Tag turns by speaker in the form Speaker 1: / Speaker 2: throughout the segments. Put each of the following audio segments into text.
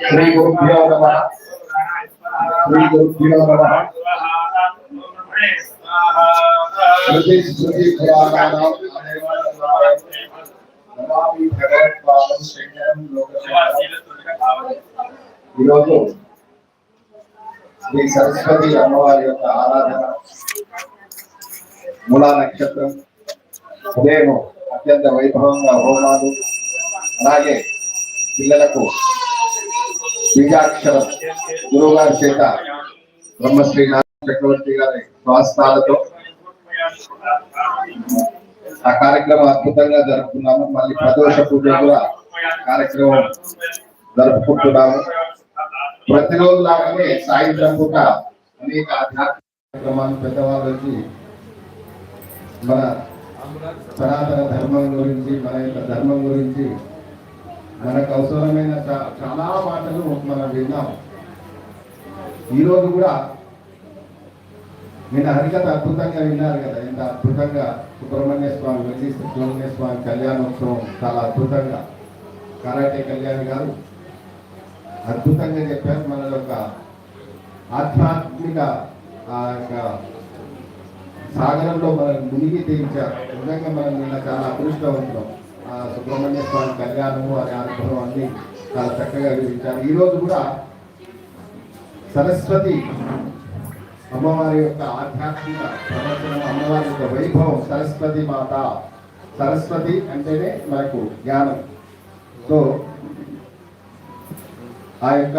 Speaker 1: శ్రీ గురుభ్యో నమః ఈరోజు శ్రీ సరస్వతి అమ్మవారి యొక్క ఆరాధన మూలా నక్షత్రం. ఉదయం అత్యంత వైభవంగా హోమాలు అలాగే పిల్లలకు బీజాక్షరం గురువు గారి చేత బ్రహ్మశ్రీ నారాయణ చక్రవర్తి గారి స్వాస్థాలతో ఆ కార్యక్రమం అద్భుతంగా జరుపుకున్నాము. మళ్ళీ ప్రదోష పూజ కూడా కార్యక్రమం జరుపుకుంటున్నాము. ప్రతిరోజు లాగానే సాయంత్రం పూట అనేక ఆధ్యాత్మిక కార్యక్రమాలు మన సనాతన ధర్మం గురించి మన యొక్క ధర్మం గురించి మనకు అవసరమైన చాలా మాటలు మనం విన్నాం ఈరోజు కూడా నేను హరికథ అద్భుతంగా విన్నారు కదా. ఇంత అద్భుతంగా సుబ్రహ్మణ్య స్వామి వెళ్ళి సుబ్రహ్మణ్య స్వామి కళ్యాణోత్సవం చాలా అద్భుతంగా. కరాటే కళ్యాణ్ గారు అద్భుతంగా చెప్పారు. మన యొక్క ఆధ్యాత్మిక ఆ యొక్క సాగరంలో మనం మునిగి తీర్చారు నిజంగా మనం నిన్న చాలా అదృష్టవంతులం. ఆ సుబ్రహ్మణ్య స్వామి కళ్యాణము అనే అనుభవం అన్ని చాలా చక్కగా వివరించారు. ఈ రోజు కూడా సరస్వతి అమ్మవారి యొక్క ఆధ్యాత్మిక ప్రవచనం అమ్మవారి యొక్క వైభవం సరస్వతి మాత. సరస్వతి అంటేనే మనకు జ్ఞానం. సో ఆ యొక్క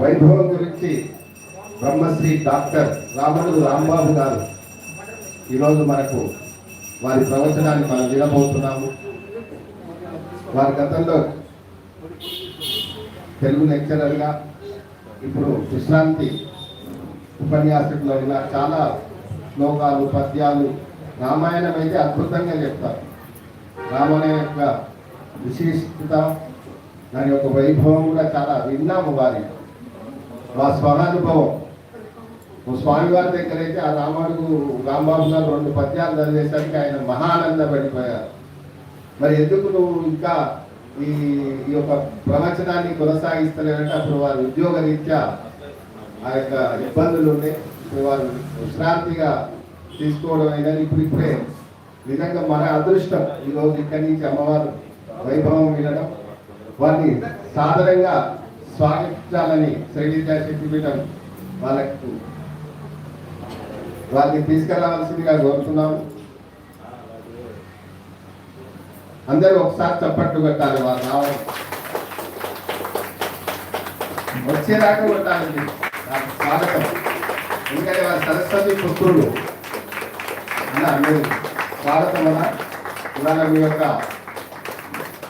Speaker 1: వైభవం గురించి బ్రహ్మశ్రీ డాక్టర్ రాముడు రాంబాబు గారు ఈరోజు మనకు వారి ప్రవచనాన్ని మనం వినబోతున్నాము. వారి గతంలో తెలుగు లెక్చరర్గా ఇప్పుడు విశ్రాంతి ఉపన్యాసకులు ఇలా చాలా శ్లోకాలు పద్యాలు రామాయణం అయితే అద్భుతంగా చెప్తారు. రామాయణం యొక్క విశిష్టత దాని యొక్క వైభవం కూడా చాలా విన్నాము వారి. మా స్వహానుభవం. స్వామివారి దగ్గర అయితే ఆ రాముడు రాంబాబు గారు రెండు పద్యాలు చదివేసరికి ఆయన మహానందపడిపోయారు. మరి ఎందుకు నువ్వు ఇంకా ఈ ఈ యొక్క ప్రవచనాన్ని కొనసాగిస్తలేదంటే అప్పుడు వారి ఉద్యోగ రీత్యా ఆ యొక్క ఇబ్బందులు ఉన్నాయి వారు విశ్రాంతిగా తీసుకోవడం అయినది ఇప్పుడు ఇప్పుడే. నిజంగా మన అదృష్టం ఈరోజు ఇక్కడి నుంచి అమ్మవారు వైభవం వినడం. వారిని సాదరంగా స్వాగతించాలని శ్రీ శక్తి శక్తిపీఠం వాళ్ళకు వారిని తీసుకెళ్ళవలసిందిగా కోరుతున్నాము. అందరూ ఒకసారి చప్పట్లు పెట్టాలి వారు రావడం వచ్చేదాకా కొట్టాలండి. నాకు స్వాగతం. ఎందుకంటే వారి సరస్వతి పుత్రులు అన్నారు మీరు స్వాగతం అన్న. ఇవాళ మీ యొక్క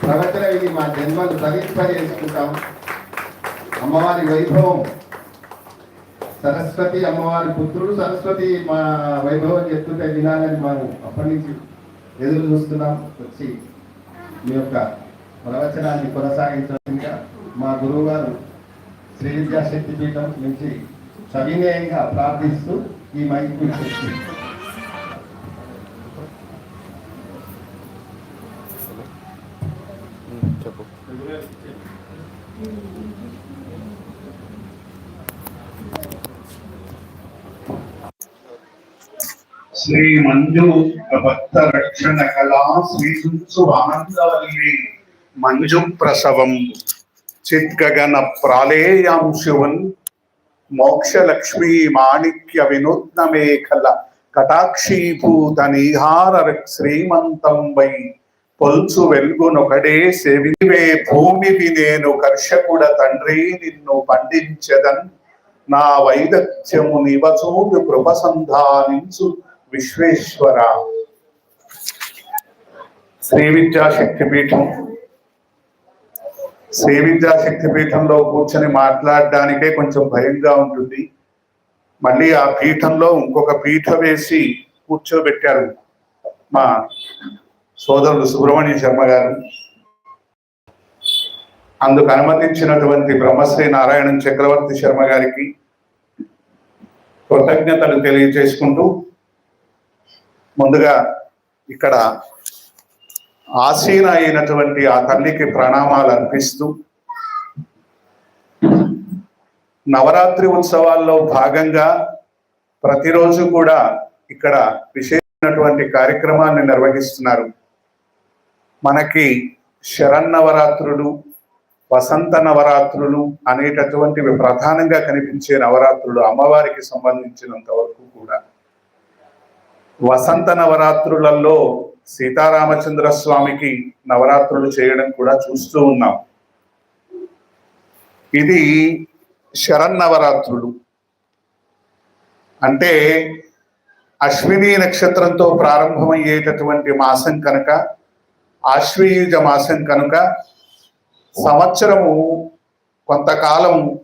Speaker 1: ప్రవచన ఇది మా జన్మను తరింపజేసుకుంటాం అమ్మవారి వైభవం. సరస్వతి అమ్మవారి పుత్రుడు సరస్వతి మా వైభవం చెప్తుంటే వినాలని మనం అప్పటి నుంచి ఎదురు చూస్తున్నాం. వచ్చి మీ యొక్క ప్రవచనాన్ని కొనసాగించగా మా గురువు గారు శ్రీ విద్యా శక్తి పీఠం నుంచి సవినయంగా ప్రార్థిస్తూ ఈ మైకు మీకు ఇస్తుంది.
Speaker 2: శ్రీ మంజు భక్త రక్షణ కళా శ్రీ సుంసు ఆనందవల్లి మంజు ప్రసవం చిద్గగన ప్రాళేయాంశువన్ మోక్షలక్ష్మీ మాణిక్య వినూత్న మేఖల కటాక్షీభూత నీహార శ్రీమంతం వై పొల్చు వెల్గునొకడే సెవివే భూమివి నేను కర్షకుడ తండ్రి నిన్ను పండించదన్ నా వైదత్యము నివచూడు కృపసంధానించు విశ్వేశ్వర శ్రీ విద్యా శక్తిపీఠం శ్రీ విద్యా శక్తిపీఠంలో కూర్చొని మాట్లాడడానికే కొంచెం భయంగా ఉంటుంది. మళ్ళీ ఆ పీఠంలో ఇంకొక పీఠ వేసి కూర్చోబెట్టారు మా సోదరుడు సుబ్రహ్మణ్య శర్మ గారు. అందుకు అనుమతించినటువంటి బ్రహ్మశ్రీ నారాయణ చక్రవర్తి శర్మ గారికి కృతజ్ఞతలు తెలియజేసుకుంటూ ముందుగా ఇక్కడ ఆసీన అయినటువంటి ఆ తల్లికి ప్రణామాలు అర్పిస్తూ నవరాత్రి ఉత్సవాల్లో భాగంగా ప్రతిరోజు కూడా ఇక్కడ విశేషమైనటువంటి కార్యక్రమాన్ని నిర్వహిస్తున్నారు. మనకి శరన్నవరాత్రులు వసంత నవరాత్రులు అనేటటువంటివి ప్రధానంగా కనిపించే నవరాత్రులు అమ్మవారికి సంబంధించినంత వరకు కూడా. వసంత నవరాత్రులలో సీతారామచంద్ర స్వామికి నవరాత్రులు చేయడం కూడా చూస్తూ ఉన్నాం. ఇది శరన్నవరాత్రులు. అంటే అశ్విని నక్షత్రంతో ప్రారంభమయ్యేటటువంటి మాసం కనుక ఆశ్వయుజ మాసం కనుక సంవత్సరము కొంతకాలం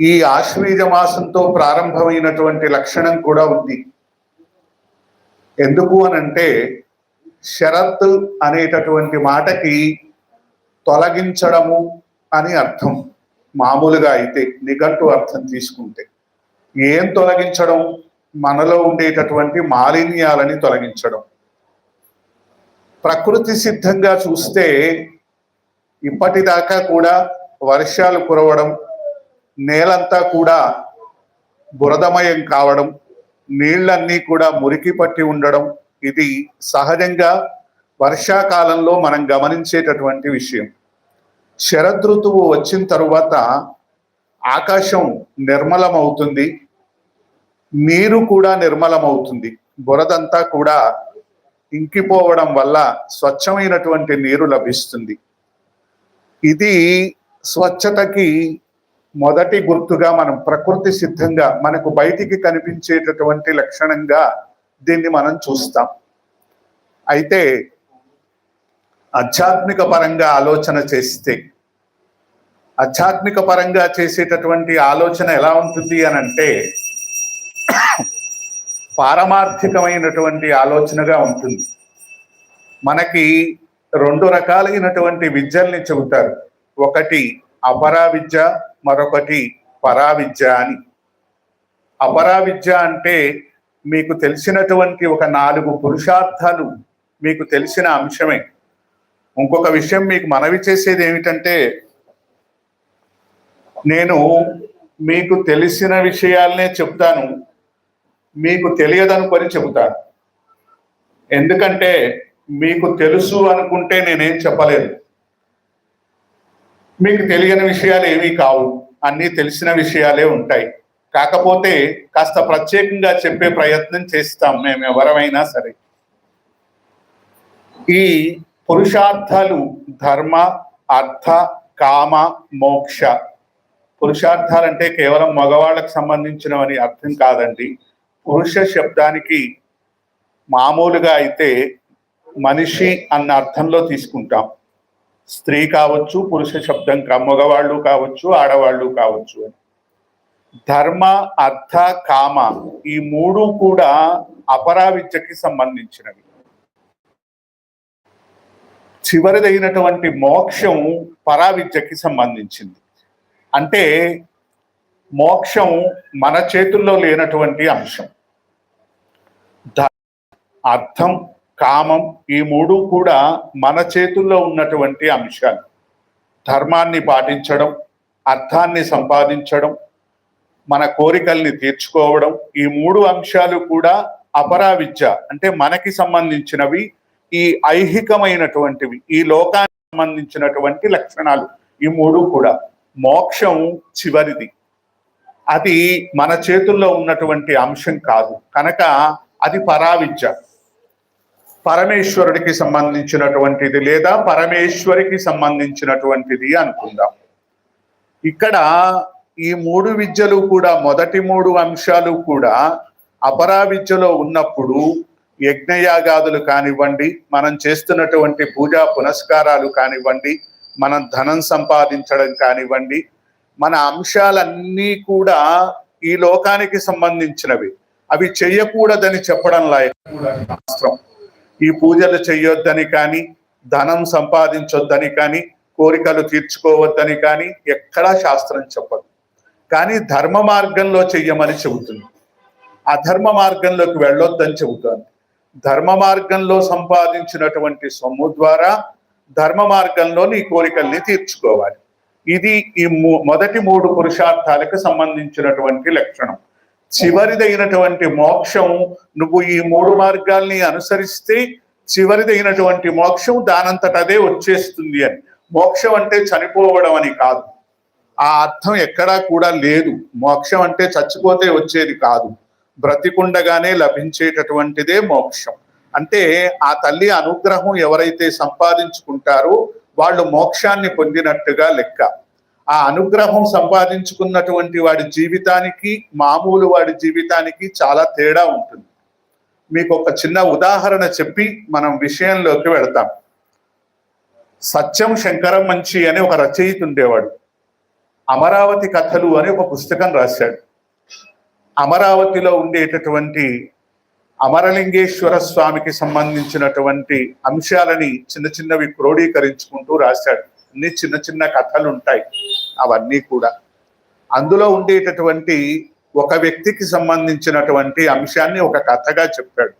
Speaker 2: ఈ ఆశ్వీజ మాసంతో ప్రారంభమైనటువంటి లక్షణం కూడా ఉంది. ఎందుకు అనంటే షరత్ అనేటటువంటి మాటకి తొలగించడము అని అర్థం. మామూలుగా అయితే నిఘంటు అర్థం తీసుకుంటే. ఏం తొలగించడం? మనలో ఉండేటటువంటి మాలిన్యాలని తొలగించడం. ప్రకృతి సిద్ధంగా చూస్తే ఇప్పటిదాకా కూడా వర్షాలు కురవడం నేలంతా కూడా బురదమయం కావడం నీళ్ళన్నీ కూడా మురికి పట్టి ఉండడం ఇది సహజంగా వర్షాకాలంలో మనం గమనించేటటువంటి విషయం. శరదృతువు వచ్చిన తరువాత ఆకాశం నిర్మలమవుతుంది నీరు కూడా నిర్మలమవుతుంది బురదంతా కూడా ఇంకిపోవడం వల్ల స్వచ్ఛమైనటువంటి నీరు లభిస్తుంది. ఇది స్వచ్ఛతకి మొదటి గుర్తుగా మనం ప్రకృతి సిద్ధంగా మనకు బయటికి కనిపించేటటువంటి లక్షణంగా దీన్ని మనం చూస్తాం. అయితే ఆధ్యాత్మిక పరంగా ఆలోచన చేస్తే ఆధ్యాత్మిక పరంగా చేసేటటువంటి ఆలోచన ఎలా ఉంటుంది అని అంటే పారమార్థికమైనటువంటి ఆలోచనగా ఉంటుంది. మనకి రెండు రకాలైనటువంటి విద్యల్ని చెబుతారు. ఒకటి అపరావిద్య మరొకటి పరా విద్య అని. అపరావిద్య అంటే మీకు తెలిసినటువంటి ఒక నాలుగు పురుషార్థాలు మీకు తెలిసిన అంశమే. ఇంకొక విషయం మీకు మనవి చేసేది ఏమిటంటే నేను మీకు తెలిసిన విషయాలనే చెప్తాను. మీకు తెలియదనుకొని చెబుతాను. ఎందుకంటే మీకు తెలుసు అనుకుంటే నేనేం చెప్పలేదు. మీకు తెలియని విషయాలు ఏమీ కావు. అన్నీ తెలిసిన విషయాలే ఉంటాయి. కాకపోతే కాస్త ప్రత్యేకంగా చెప్పే ప్రయత్నం చేస్తాం మేము ఎవరమైనా సరే. ఈ పురుషార్థాలు ధర్మ అర్థ కామ మోక్ష. పురుషార్థాలంటే కేవలం మగవాళ్ళకు సంబంధించినవని అర్థం కాదండి. పురుష శబ్దానికి మామూలుగా అయితే మనిషి అన్న అర్థంలో తీసుకుంటాం. స్త్రీ కావచ్చు పురుష శబ్దం మగవాళ్ళు కావచ్చు ఆడవాళ్ళు కావచ్చు. అని ధర్మ అర్థ కామ ఈ మూడు కూడా అపరా విద్యకి సంబంధించినవి. చివరిదైనటువంటి మోక్షం పరా విద్యకి సంబంధించింది. అంటే మోక్షం మన చేతుల్లో లేనటువంటి అంశం. అర్థం కామం ఈ మూడు కూడా మన చేతుల్లో ఉన్నటువంటి అంశాలు. ధర్మాన్ని పాటించడం అర్థాన్ని సంపాదించడం మన కోరికల్ని తీర్చుకోవడం ఈ మూడు అంశాలు కూడా అపరా విద్య అంటే మనకి సంబంధించినవి ఈ ఐహికమైనటువంటివి ఈ లోకానికి సంబంధించినటువంటి లక్షణాలు ఈ మూడు కూడా. మోక్షం చివరిది. అది మన చేతుల్లో ఉన్నటువంటి అంశం కాదు. కనుక అది పరావిద్య. పరమేశ్వరుడికి సంబంధించినటువంటిది లేదా పరమేశ్వరికి సంబంధించినటువంటిది అనుకుందాం. ఇక్కడ ఈ మూడు విద్యలు కూడా మొదటి మూడు అంశాలు కూడా అపరా విద్యలో ఉన్నప్పుడు యజ్ఞయాగాదులు కానివ్వండి మనం చేస్తున్నటువంటి పూజా పునస్కారాలు కానివ్వండి మనం ధనం సంపాదించడం కానివ్వండి మన అంశాలన్నీ కూడా ఈ లోకానికి సంబంధించినవి. అవి చెయ్యకూడదని చెప్పడం లాయక శాస్త్రం ఈ పూజలు చెయ్యొద్దని కానీ ధనం సంపాదించొద్దని కానీ కోరికలు తీర్చుకోవద్దని కానీ ఎక్కడా శాస్త్రం చెప్పదు. కానీ ధర్మ మార్గంలో చెయ్యమని చెబుతుంది. అధర్మ మార్గంలోకి వెళ్ళొద్దని చెబుతోంది. ధర్మ మార్గంలో సంపాదించినటువంటి సొమ్ము ద్వారా ధర్మ మార్గంలో నీ కోరికల్ని తీర్చుకోవాలి. ఇది ఈ మొదటి మూడు పురుషార్థాలకు సంబంధించినటువంటి లక్షణం. చివరిదైనటువంటి మోక్షం నువ్వు ఈ మూడు మార్గాల్ని అనుసరిస్తే చివరిదైనటువంటి మోక్షం దానంతట అదే వచ్చేస్తుంది అని. మోక్షం అంటే చనిపోవడం అని కాదు. ఆ అర్థం ఎక్కడా కూడా లేదు. మోక్షం అంటే చచ్చిపోతే వచ్చేది కాదు. బ్రతికుండగానే లభించేటటువంటిదే మోక్షం. అంటే ఆ తల్లి అనుగ్రహం ఎవరైతే సంపాదించుకుంటారో వాళ్ళు మోక్షాన్ని పొందినట్టుగా లెక్క. ఆ అనుగ్రహం సంపాదించుకున్నటువంటి వాడి జీవితానికి మామూలు వాడి జీవితానికి చాలా తేడా ఉంటుంది. మీకు ఒక చిన్న ఉదాహరణ చెప్పి మనం విషయంలోకి వెళతాం. సత్యం శంకరం మంచి అనే ఒక రచయిత ఉండేవాడు. అమరావతి కథలు అని ఒక పుస్తకం రాశాడు. అమరావతిలో ఉండేటటువంటి అమరలింగేశ్వర స్వామికి సంబంధించినటువంటి అంశాలని చిన్న చిన్నవి క్రోడీకరించుకుంటూ రాశాడు. అన్ని చిన్న చిన్న కథలు ఉంటాయి అవన్నీ కూడా. అందులో ఉండేటటువంటి ఒక వ్యక్తికి సంబంధించినటువంటి అంశాన్ని ఒక కథగా చెప్పాడు.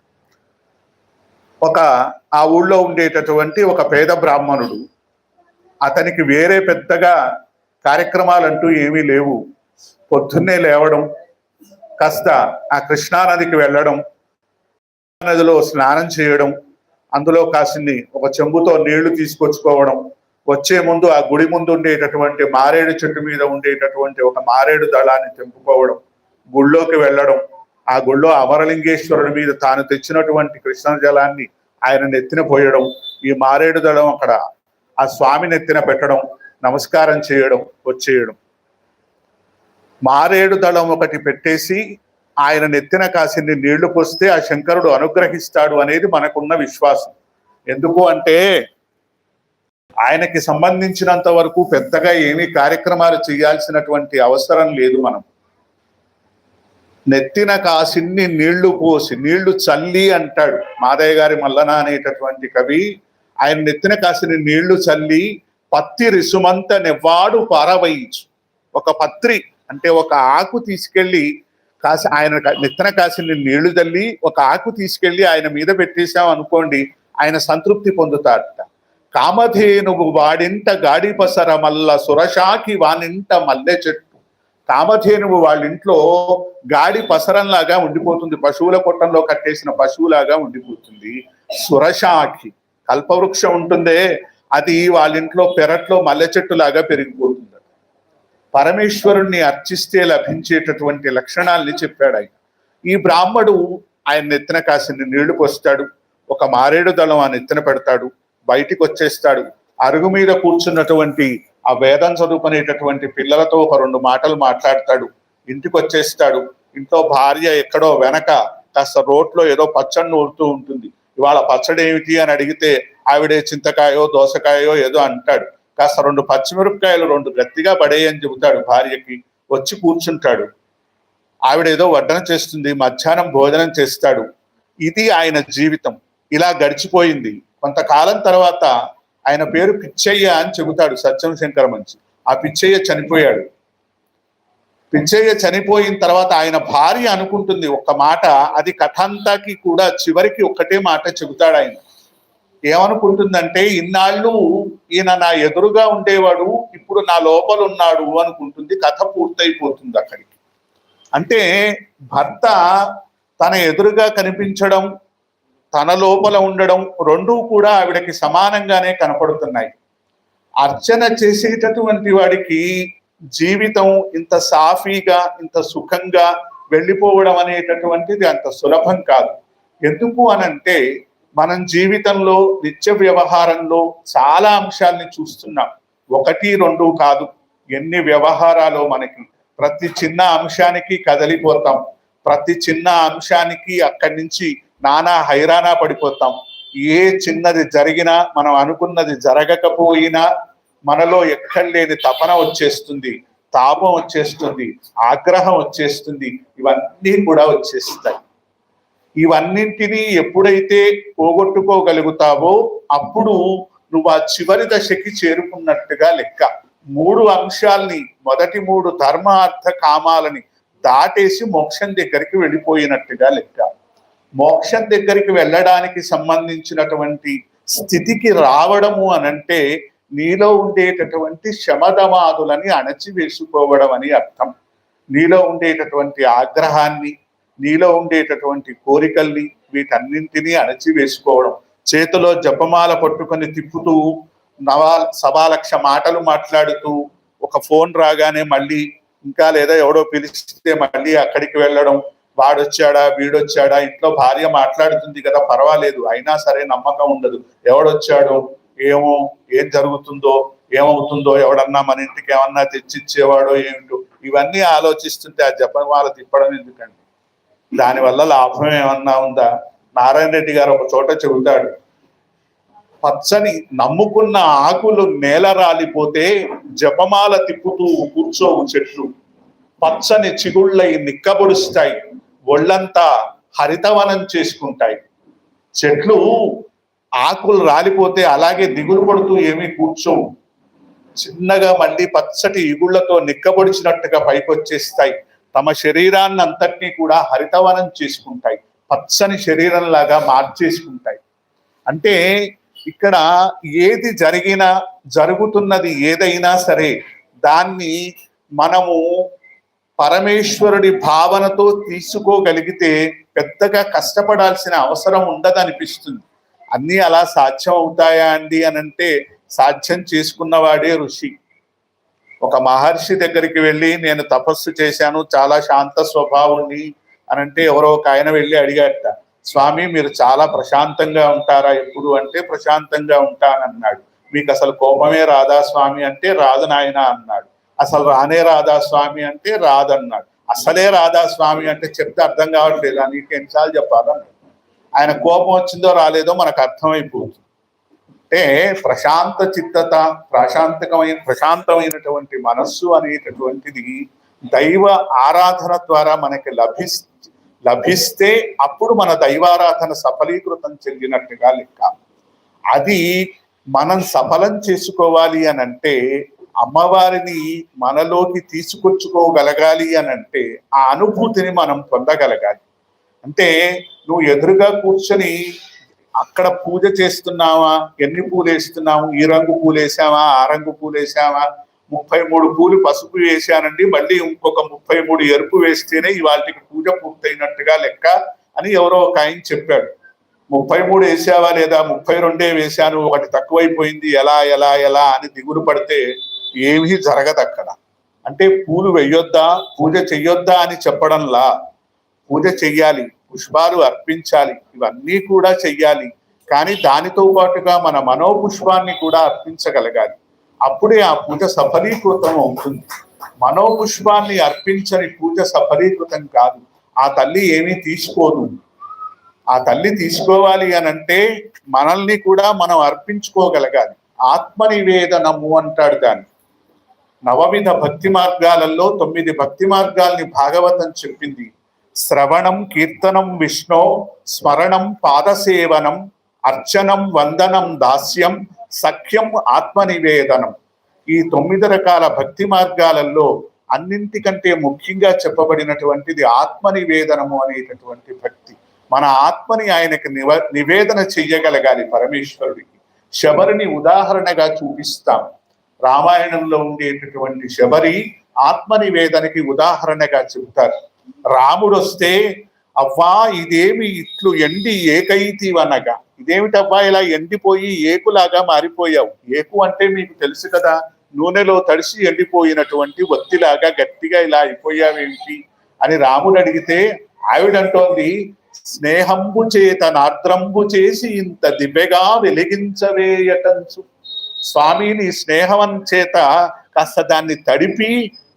Speaker 2: ఒక ఆ ఊళ్ళో ఉండేటటువంటి ఒక పేద బ్రాహ్మణుడు అతనికి వేరే పెద్దగా కార్యక్రమాలంటూ ఏమీ లేవు. పొద్దున్నే లేవడం కాస్త ఆ కృష్ణా నదికి వెళ్ళడం నదిలో స్నానం చేయడం అందులో కాసిని ఒక చెంబుతో నీళ్ళు తీసుకొచ్చుకోవడం వచ్చే ముందు ఆ గుడి ముందు ఉండేటటువంటి మారేడు చెట్టు మీద ఉండేటటువంటి ఒక మారేడు దళాన్ని తెంపుకోవడం గుళ్ళోకి వెళ్ళడం ఆ గుళ్ళో అమరలింగేశ్వరుడి మీద తాను తెచ్చినటువంటి కృష్ణ జలాన్ని ఆయన నెత్తిన పోయడం ఈ మారేడు దళం అక్కడ ఆ స్వామి నెత్తిన పెట్టడం నమస్కారం చేయడం వచ్చేయడం. మారేడు దళం ఒకటి పెట్టేసి ఆయన నెత్తిన కాసిన్ని నీళ్ళు పోస్తే ఆ శంకరుడు అనుగ్రహిస్తాడు అనేది మనకున్న విశ్వాసం. ఎందుకు అంటే ఆయనకి సంబంధించినంత వరకు పెద్దగా ఏమీ కార్యక్రమాలు చేయాల్సినటువంటి అవసరం లేదు మనం. నెత్తిన కాసిన్ని నీళ్ళు పోసి నీళ్ళు చల్లి అంటాడు మాదయ్య గారి మల్లన అనేటటువంటి కవి. ఆయన నెత్తిన కాసిన నీళ్ళు చల్లి పత్తి రిసుమంత నెవ్వాడు పారవయించు ఒక పత్రి అంటే ఒక ఆకు తీసుకెళ్ళి కాసి ఆయన నెత్తిన కాసిన నీళ్ళు తల్లి ఒక ఆకు తీసుకెళ్ళి ఆయన మీద పెట్టేశాం అనుకోండి ఆయన సంతృప్తి పొందుతాడట. కామధేనుగు వాడింట గాడి పసర మల్ల సురశాకి వానింట మల్లె చెట్టు. కామధేనువు వాళ్ళ ఇంట్లో గాడి పసరంలాగా ఉండిపోతుంది. పశువుల కొట్టంలో కట్టేసిన పశువులాగా ఉండిపోతుంది. సురశాకి కల్పవృక్షం ఉంటుందే అది వాళ్ళ ఇంట్లో పెరట్లో మల్లె చెట్టు లాగా పెరిగిపోతుంది పరమేశ్వరుణ్ణి అర్చిస్తే లభించేటటువంటి లక్షణాల్ని చెప్పాడు ఆయన. ఈ బ్రాహ్మడు ఆయన నెత్తిన కాసిన నీళ్ళు పోస్తాడు. ఒక మారేడు దళం ఆ నెత్తిన పెడతాడు. బయటికి వచ్చేస్తాడు అరుగు మీద కూర్చున్నటువంటి ఆ వేదం చదువుకునేటటువంటి పిల్లలతో ఒక రెండు మాటలు మాట్లాడతాడు. ఇంటికి వచ్చేస్తాడు ఇంట్లో భార్య ఎక్కడో వెనక కాస్త రోట్లో ఏదో పచ్చడి నూరుతూ ఉంటుంది. ఇవాళ పచ్చడి ఏమిటి అని అడిగితే ఆవిడే చింతకాయో దోసకాయో ఏదో అంటాడు. కాస్త రెండు పచ్చిమిరపకాయలు రెండు గట్టిగా పడేయని చెబుతాడు భార్యకి. వచ్చి కూర్చుంటాడు. ఆవిడ ఏదో వడ్డన చేస్తుంది మధ్యాహ్నం భోజనం చేస్తాడు. ఇది ఆయన జీవితం. ఇలా గడిచిపోయింది. కొంతకాలం తర్వాత ఆయన పేరు పిచ్చయ్య అని చెబుతాడు సత్యం శంకర్ మంచి. ఆ పిచ్చయ్య చనిపోయాడు. పిచ్చయ్య చనిపోయిన తర్వాత ఆయన భార్య అనుకుంటుంది ఒక మాట అది కథంతాకి కూడా చివరికి ఒక్కటే మాట చెబుతాడు ఆయన. ఏమనుకుంటుందంటే ఇన్నాళ్ళు ఈయన నా ఎదురుగా ఉండేవాడు ఇప్పుడు నా లోపల ఉన్నాడు అనుకుంటుంది కథ పూర్తయిపోతుంది అక్కడికి. అంటే భర్త తన ఎదురుగా కనిపించడం తన లోపల ఉండడం రెండూ కూడా ఆవిడకి సమానంగానే కనపడుతున్నాయి. అర్చన చేసేటటువంటి వాడికి జీవితం ఇంత సాఫీగా ఇంత సుఖంగా వెళ్ళిపోవడం అనేటటువంటిది అంత సులభం కాదు. ఎందుకు అనంటే మనం జీవితంలో నిత్య వ్యవహారంలో చాలా అంశాల్ని చూస్తున్నాం. ఒకటి రెండు కాదు. ఎన్ని వ్యవహారాలు మనకి ప్రతి చిన్న అంశానికి కదలిపోతాం. ప్రతి చిన్న అంశానికి అక్కడి నుంచి నానా హైరానా పడిపోతాం. ఏ చిన్నది జరిగినా మనం అనుకున్నది జరగకపోయినా మనలో ఎక్కడ లేని తపన వచ్చేస్తుంది తాపం వచ్చేస్తుంది ఆగ్రహం వచ్చేస్తుంది ఇవన్నీ కూడా వచ్చేస్తాయి. ఇవన్నింటినీ ఎప్పుడైతే పోగొట్టుకోగలుగుతావో అప్పుడు నువ్వు ఆ చివరి దశకి చేరుకున్నట్టుగా లెక్క. మూడు అంశాల్ని మొదటి మూడు ధర్మ అర్థ కామాలని దాటేసి మోక్షం దగ్గరికి వెళ్ళిపోయినట్టుగా లెక్క. మోక్షం దగ్గరికి వెళ్ళడానికి సంబంధించినటువంటి స్థితికి రావడము అనంటే నీలో ఉండేటటువంటి శమదమాదులని అణచివేసుకోవడం అని అర్థం. నీలో ఉండేటటువంటి ఆగ్రహాన్ని నీలో ఉండేటటువంటి కోరికల్ని వీటన్నింటినీ అణచివేసుకోవడం. చేతిలో జపమాల పట్టుకొని తిప్పుతూ నవా సవాలక్ష మాటలు మాట్లాడుతూ ఒక ఫోన్ రాగానే మళ్ళీ ఇంకా లేదా ఎవడో పిలిస్తే మళ్ళీ అక్కడికి వెళ్ళడం వాడొచ్చాడా వీడొచ్చాడా ఇంట్లో భార్య మాట్లాడుతుంది కదా పర్వాలేదు అయినా సరే నమ్మకం ఉండదు. ఎవడొచ్చాడు? ఏమో ఏం జరుగుతుందో ఏమవుతుందో ఎవడన్నా మన ఇంటికి ఏమన్నా తెచ్చిచ్చేవాడో ఏమిటో ఇవన్నీ ఆలోచిస్తుంటే ఆ జపమాల తిప్పడం ఎందుకండి? దానివల్ల లాభం ఏమన్నా ఉందా? నారాయణ రెడ్డి గారు ఒక చోట చెబుతాడు పచ్చని నమ్ముకున్న ఆకులు నేల రాలిపోతే జపమాల తిప్పుతూ కూర్చోవు చెట్లు. పచ్చని చిగుళ్ళై నిక్కబొడుస్తాయి. ఒళ్ళంతా హరితవనం చేసుకుంటాయి. చెట్లు ఆకులు రాలిపోతే అలాగే దిగులు పడుతూ ఏమీ కూర్చోవు. చిన్నగా మళ్ళీ పచ్చటి ఇగుళ్ళతో నిక్కబొడిచినట్టుగా పైకొచ్చేస్తాయి. తమ శరీరాన్ని అంతటినీ కూడా హరితవనం చేసుకుంటాయి. పచ్చని శరీరం లాగా మార్చేసుకుంటాయి. అంటే ఇక్కడ ఏది జరిగినా జరుగుతున్నది ఏదైనా సరే దాన్ని మనము పరమేశ్వరుడి భావనతో తీసుకోగలిగితే పెద్దగా కష్టపడాల్సిన అవసరం ఉండదనిపిస్తుంది. అన్నీ అలా సాధ్యం అవుతాయా అండి అని అంటే సాధ్యం చేసుకున్నవాడే ఋషి. ఒక మహర్షి దగ్గరికి వెళ్ళి నేను తపస్సు చేశాను చాలా శాంత స్వభావుని అని అంటే ఎవరో ఒక ఆయన వెళ్ళి అడిగాట స్వామి మీరు చాలా ప్రశాంతంగా ఉంటారా? ఎప్పుడు అంటే ప్రశాంతంగా ఉంటానన్నాడు. మీకు అసలు కోపమే రాదా స్వామి? అంటే రాదు నాయన అన్నాడు. అసలు రానే రాధా స్వామి అంటే రాదన్నాడు. అసలే రాధా స్వామి అంటే చెప్తే అర్థం కావట్లేదు. నీకు ఎన్నిసార్లు చెప్పాలన్నాడు ఆయన కోపం వచ్చిందో రాలేదో మనకు అర్థమైపోతుంది. అంటే ప్రశాంత చిత్తత ప్రశాంతకమైన ప్రశాంతమైనటువంటి మనస్సు అనేటటువంటిది దైవ ఆరాధన ద్వారా మనకి లభిస్ లభిస్తే అప్పుడు మన దైవారాధన సఫలీకృతం చెందినట్టుగా లెక్క. అది మనం సఫలం చేసుకోవాలి అని అంటే అమ్మవారిని మనలోకి తీసుకొచ్చుకోగలగాలి అని అంటే ఆ అనుభూతిని మనం పొందగలగాలి. అంటే నువ్వు ఎదురుగా కూర్చొని అక్కడ పూజ చేస్తున్నావా? ఎన్ని పూలు వేస్తున్నావు? ఈ రంగు పూలు వేసావా? ఆ రంగు పూలు వేసావా? ముప్పై మూడు పూలు పసుపు వేసానండి మళ్ళీ ఇంకొక ముప్పై మూడు ఎరుపు వేస్తేనే ఇవాళకి పూజ పూర్తయినట్టుగా లెక్క అని ఎవరో ఒక ఆయన చెప్పాడు. ముప్పై మూడు వేసావా లేదా? ముప్పై రెండే వేశాను ఒకటి తక్కువైపోయింది ఎలా ఎలా ఎలా అని దిగులు పడితే ఏమీ జరగదు అక్కడ. అంటే పూలు వెయ్యొద్దా పూజ చెయ్యొద్దా అని చెప్పడంలా. పూజ చెయ్యాలి పుష్పాలు అర్పించాలి ఇవన్నీ కూడా చెయ్యాలి. కానీ దానితో పాటుగా మన మనోపుష్పాన్ని కూడా అర్పించగలగాలి. అప్పుడే ఆ పూజ సఫలీకృతం అవుతుంది. మనోపుష్పాన్ని అర్పించని పూజ సఫలీకృతం కాదు. ఆ తల్లి ఏమీ తీసుకోదు. ఆ తల్లి తీసుకోవాలి అని అంటే మనల్ని కూడా మనం అర్పించుకోగలగాలి. ఆత్మ నివేదనము అంటాడు దాన్ని. నవవిధ భక్తి మార్గాలలో తొమ్మిది భక్తి మార్గాల్ని భాగవతం చెప్పింది. శ్రవణం కీర్తనం విష్ణు స్మరణం పాదసేవనం అర్చనం వందనం దాస్యం సఖ్యం ఆత్మనివేదనం. ఈ తొమ్మిది రకాల భక్తి మార్గాలలో అన్నింటికంటే ముఖ్యంగా చెప్పబడినటువంటిది ఆత్మనివేదనము అనేటటువంటి భక్తి. మన ఆత్మని ఆయనకి నివ నివేదన చెయ్యగలగాలి పరమేశ్వరుడికి. శబరిని ఉదాహరణగా చూపిస్తాం. రామాయణంలో ఉండేటటువంటి శబరి ఆత్మ నివేదనకి ఉదాహరణగా చెబుతారు. రాముడు వస్తే అవ్వా ఇదేమి ఇట్లు ఎండి ఏకైతివనగా? ఇదేమిటవ్వా ఇలా ఎండిపోయి ఏకులాగా మారిపోయావు? ఏకు అంటే మీకు తెలుసు కదా నూనెలో తడిసి ఎండిపోయినటువంటి ఒత్తిలాగా గట్టిగా ఇలా అయిపోయావేమిటి? అని రాముడు అడిగితే ఆవిడంటోంది స్నేహంబు చేత నార్ద్రంబు చేసి ఇంత దిబ్బెగా వెలిగించవేయటంచు స్వామి నీ స్నేహం చేత కాస్త దాన్ని తడిపి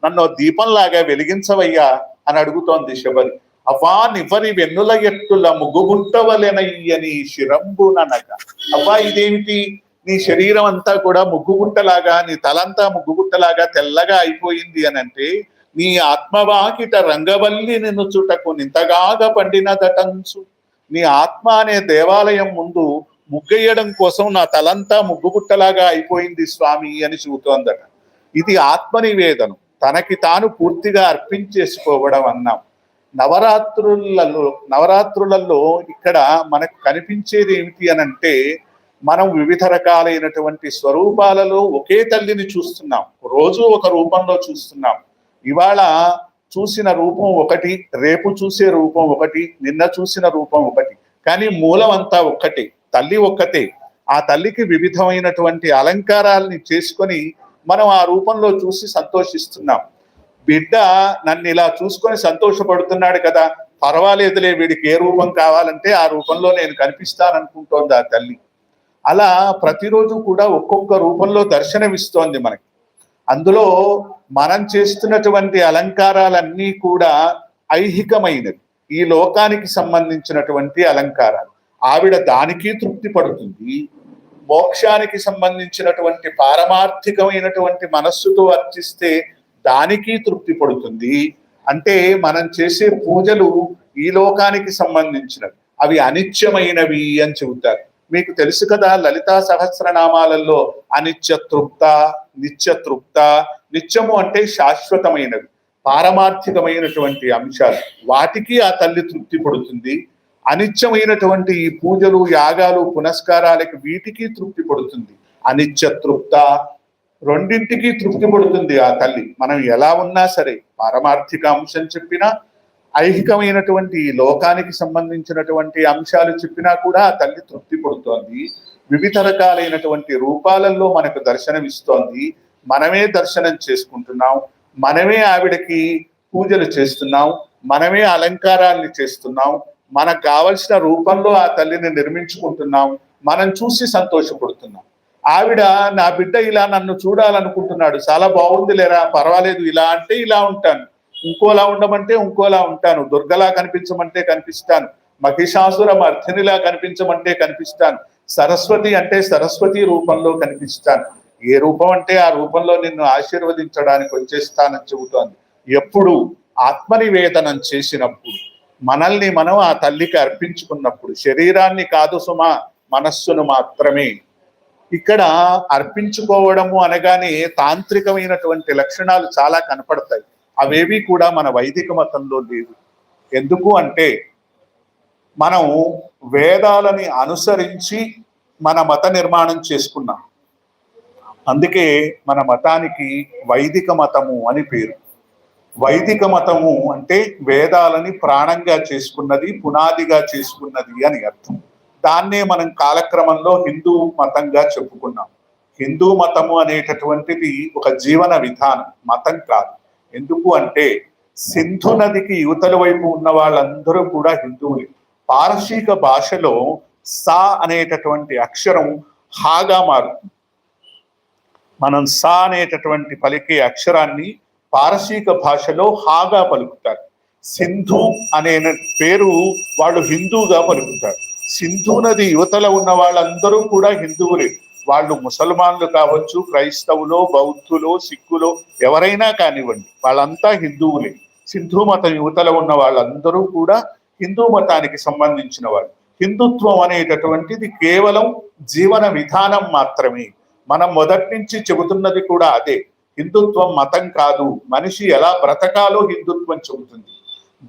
Speaker 2: నన్ను దీపంలాగా వెలిగించవయ్యా అని అడుగుతోంది శబరి అవ్వా నివరి వెన్నుల ఎట్టుల ముగ్గుగుంటవలెనయ్యని శిరంబుననక అవ్వా ఇదేమిటి? నీ శరీరం అంతా కూడా ముగ్గుగుంటలాగా నీ తలంతా ముగ్గుగుంటలాగా తెల్లగా అయిపోయింది అని అంటే నీ ఆత్మవాకిట రంగవల్లి నిన్ను చుటకు నింతగాగా పండిన దటంచు నీ ఆత్మ అనే దేవాలయం ముందు ముగ్గేయడం కోసం నా తలంతా ముగ్గుబుట్టలాగా అయిపోయింది స్వామి అని చూతోందట ఇది ఆత్మనివేదనం. తనకి తాను పూర్తిగా అర్పించేసుకోవడం అన్నాం. నవరాత్రులలో నవరాత్రులలో ఇక్కడ మనకు కనిపించేది ఏమిటి అని అంటే మనం వివిధ రకాలైనటువంటి స్వరూపాలలో ఒకే తల్లిని చూస్తున్నాం. రోజు ఒక రూపంలో చూస్తున్నాం. ఇవాళ చూసిన రూపం ఒకటి రేపు చూసే రూపం ఒకటి నిన్న చూసిన రూపం ఒకటి. కానీ మూలం అంతా ఒక్కటే. తల్లి ఒక్కటే ఆ తల్లికి వివిధమైనటువంటి అలంకారాలని చేసుకొని మనం ఆ రూపంలో చూసి సంతోషిస్తున్నాం. బిడ్డ నన్ను ఇలా చూసుకొని సంతోషపడుతున్నాడు కదా పర్వాలేదులే వీడికి ఏ రూపం కావాలంటే ఆ రూపంలో నేను కనిపిస్తాననుకుంటోంది ఆ తల్లి. అలా ప్రతిరోజు కూడా ఒక్కొక్క రూపంలో దర్శనమిస్తోంది మనకి. అందులో మనం చేస్తున్నటువంటి అలంకారాలన్నీ కూడా ఐహికమైనవి. ఈ లోకానికి సంబంధించినటువంటి అలంకారాలు. ఆవిడ దానికి తృప్తి పడుతుంది. మోక్షానికి సంబంధించినటువంటి పారమార్థికమైనటువంటి మనస్సుతో అర్చిస్తే దానికి తృప్తి పడుతుంది. అంటే మనం చేసే పూజలు ఈ లోకానికి సంబంధించినవి. అవి అనిత్యమైనవి అని చెబుతారు. మీకు తెలుసు కదా లలితా సహస్రనామాలలో అనిత్య తృప్త నిత్య తృప్త నిత్యము అంటే శాశ్వతమైనవి. పారమార్థికమైనటువంటి అంశాలు. వాటికి ఆ తల్లి తృప్తి పడుతుంది. అనిత్యమైనటువంటి ఈ పూజలు యాగాలు పునస్కారాలకి వీటికి తృప్తి పడుతుంది. అనిత్య తృప్త రెండింటికి తృప్తి పడుతుంది ఆ తల్లి. మనం ఎలా ఉన్నా సరే పారమార్థిక అంశం చెప్పినా ఐహికమైనటువంటి లోకానికి సంబంధించినటువంటి అంశాలు చెప్పినా కూడా ఆ తల్లి తృప్తి పడుతోంది. వివిధ రకాలైనటువంటి రూపాలలో మనకు దర్శనమిస్తోంది. మనమే దర్శనం చేసుకుంటున్నాం. మనమే ఆవిడకి పూజలు చేస్తున్నాం. మనమే అలంకారాల్ని చేస్తున్నాం. మనకు కావలసిన రూపంలో ఆ తల్లిని నిర్మించుకుంటున్నాం. మనం చూసి సంతోషపడుతున్నాం. ఆవిడ నా బిడ్డ ఇలా నన్ను చూడాలనుకుంటున్నాడు. చాలా బాగుంది లేరా పర్వాలేదు ఇలా అంటే ఇలా ఉంటాను. ఇంకోలా ఉండమంటే ఇంకోలా ఉంటాను. దుర్గలా కనిపించమంటే కనిపిస్తాను. మహిషాసుర మర్ధినిలా కనిపించమంటే కనిపిస్తాను. సరస్వతి అంటే సరస్వతి రూపంలో కనిపిస్తాను. ఏ రూపం అంటే ఆ రూపంలో నిన్ను ఆశీర్వదించడానికి వచ్చేస్తానని చెబుతోంది. ఎప్పుడు ఆత్మనివేదనం చేసినప్పుడు మనల్ని మనం ఆ తల్లికి అర్పించుకున్నప్పుడు శరీరాన్ని కాదు సుమా మనస్సును మాత్రమే. ఇక్కడ అర్పించుకోవడము అనగానే తాంత్రికమైనటువంటి లక్షణాలు చాలా కనపడతాయి. అవేవి కూడా మన వైదిక మతంలో లేవు. ఎందుకు అంటే మనం వేదాలని అనుసరించి మన మత నిర్మాణం చేసుకున్నాం. అందుకే మన మతానికి వైదిక మతము అని పేరు. వైదిక మతము అంటే వేదాలని ప్రాణంగా చేసుకున్నది పునాదిగా చేసుకున్నది అని అర్థం. దాన్నే మనం కాలక్రమంలో హిందూ మతంగా చెప్పుకున్నాం. హిందూ మతము అనేటటువంటిది ఒక జీవన విధానం మతం కాదు. ఎందుకు అంటే సింధు నదికి యువతల వైపు ఉన్న వాళ్ళందరూ కూడా హిందువులే. పారసీక భాషలో సా అనేటటువంటి అక్షరం హాగా మారుతుంది. మనం సా అనేటటువంటి పలికే అక్షరాన్ని పారసీక భాషలో హాగా పలుకుతారు. సింధు అనే పేరు వాళ్ళు హిందూగా పలుకుతారు. సింధు నది యువతల ఉన్న వాళ్ళందరూ కూడా హిందువులే. వాళ్ళు ముసల్మాన్లు కావచ్చు క్రైస్తవులో బౌద్ధులో సిక్కులో ఎవరైనా కానివ్వండి వాళ్ళంతా హిందువులే. సింధు మతం యువతల ఉన్న వాళ్ళందరూ కూడా హిందూ మతానికి సంబంధించిన వాళ్ళు. హిందుత్వం అనేటటువంటిది కేవలం జీవన విధానం మాత్రమే. మనం మొదటి నుంచి చెబుతున్నది కూడా అదే. హిందుత్వం మతం కాదు. మనిషి ఎలా బ్రతకాలో హిందుత్వం చెబుతుంది.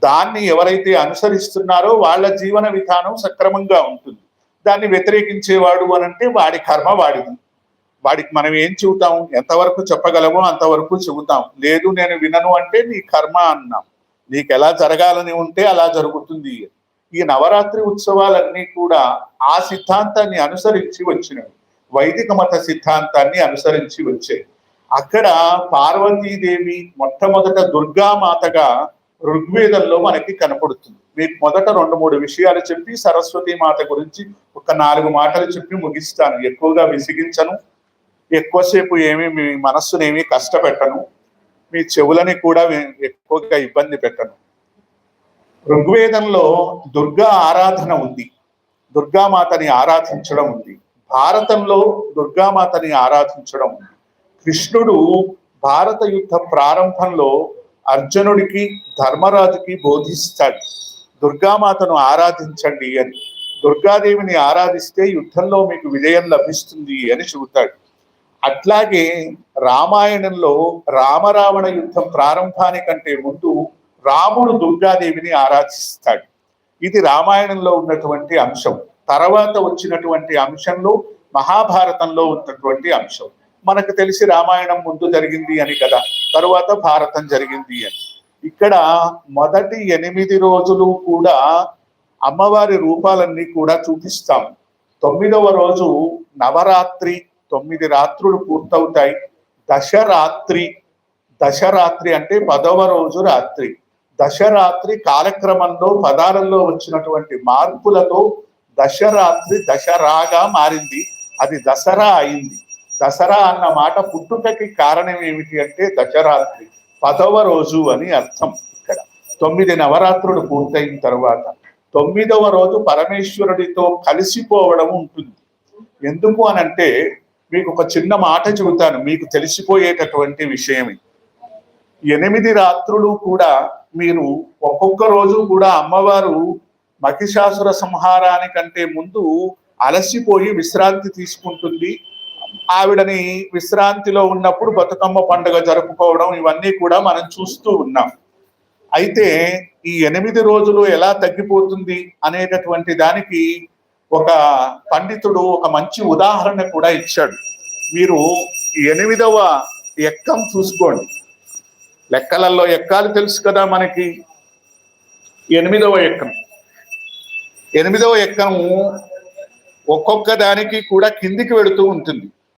Speaker 2: దాన్ని ఎవరైతే అనుసరిస్తున్నారో వాళ్ళ జీవన విధానం సక్రమంగా ఉంటుంది. దాన్ని వ్యతిరేకించేవాడు అని అంటే వాడి కర్మ వాడిది. వాడికి మనం ఏం చెబుతాం? ఎంతవరకు చెప్పగలమో అంతవరకు చెబుతాం. లేదు నేను వినను అంటే నీ కర్మ అన్నాం. నీకు ఎలా జరగాలని ఉంటే అలా జరుగుతుంది. ఈ నవరాత్రి ఉత్సవాలన్నీ కూడా ఆ సిద్ధాంతాన్ని అనుసరించి వచ్చినవి. వైదిక మత సిద్ధాంతాన్ని అనుసరించి వచ్చాయి. అక్కడ పార్వతీదేవి మొట్టమొదట దుర్గామాతగా ఋగ్వేదంలో మనకి కనపడుతుంది. మీకు మొదట రెండు మూడు విషయాలు చెప్పి సరస్వతి మాత గురించి ఒక నాలుగు మాటలు చెప్పి ముగిస్తాను. ఎక్కువగా విసిగించను. ఎక్కువసేపు ఏమి మీ మనస్సును ఏమీ కష్టపెట్టను. మీ చెవులని కూడా ఎక్కువగా ఇబ్బంది పెట్టను. ఋగ్వేదంలో దుర్గా ఆరాధన ఉంది. దుర్గామాతని ఆరాధించడం ఉంది. భారతంలో దుర్గామాతని ఆరాధించడం ఉంది. కృష్ణుడు భారత యుద్ధ ప్రారంభంలో అర్జునుడికి ధర్మరాజుకి బోధిస్తాడు. దుర్గామాతను ఆరాధించండి అని. దుర్గాదేవిని ఆరాధిస్తే యుద్ధంలో మీకు విజయం లభిస్తుంది అని చెబుతాడు. అట్లాగే రామాయణంలో రామరావణ యుద్ధం ప్రారంభానికంటే ముందు రాముడు దుర్గాదేవిని ఆరాధిస్తాడు. ఇది రామాయణంలో ఉన్నటువంటి అంశం. తర్వాత వచ్చినటువంటి అంశంలో మహాభారతంలో ఉన్నటువంటి అంశం. మనకు తెలిసి రామాయణం ముందు జరిగింది అని కదా తరువాత భారతం జరిగింది అని. ఇక్కడ మొదటి ఎనిమిది రోజులు కూడా అమ్మవారి రూపాలన్నీ కూడా చూపిస్తాం. తొమ్మిదవ రోజు నవరాత్రి తొమ్మిది రాత్రులు పూర్తవుతాయి. దశరాత్రి దశరాత్రి అంటే పదవ రోజు రాత్రి. దశరాత్రి కాలక్రమంలో పదాలలో వచ్చినటువంటి మార్పులతో దశరాత్రి దశరాగా మారింది. అది దసరా అయింది. దసరా అన్న మాట పుట్టుకకి కారణం ఏమిటి అంటే దశరాత్రి పదవ రోజు అని అర్థం ఇక్కడ. తొమ్మిది నవరాత్రులు పూర్తయిన తర్వాత తొమ్మిదవ రోజు పరమేశ్వరుడితో కలిసిపోవడం ఉంటుంది. ఎందుకు అనంటే మీకు ఒక చిన్న మాట చెబుతాను మీకు తెలిసిపోయేటటువంటి విషయం ఎనిమిది రాత్రులు కూడా మీరు ఒక్కొక్క రోజు కూడా అమ్మవారు మహిషాసుర సంహారానికంటే ముందు అలసిపోయి విశ్రాంతి తీసుకుంటుంది. ఆవిడని విశ్రాంతిలో ఉన్నప్పుడు బతుకమ్మ పండుగ జరుపుకోవడం ఇవన్నీ కూడా మనం చూస్తూ ఉన్నాం. అయితే ఈ ఎనిమిది రోజులు ఎలా తగ్గిపోతుంది అనేటటువంటి దానికి ఒక పండితుడు ఒక మంచి ఉదాహరణ కూడా ఇచ్చాడు. మీరు ఎనిమిదవ ఎక్కం చూసుకోండి. లెక్కలలో ఎక్కాలు తెలుసు కదా మనకి. ఎనిమిదవ ఎక్కం ఎనిమిదవ ఎక్కము ఒక్కొక్క దానికి కూడా కిందికి వెళుతూ ఉంటుంది.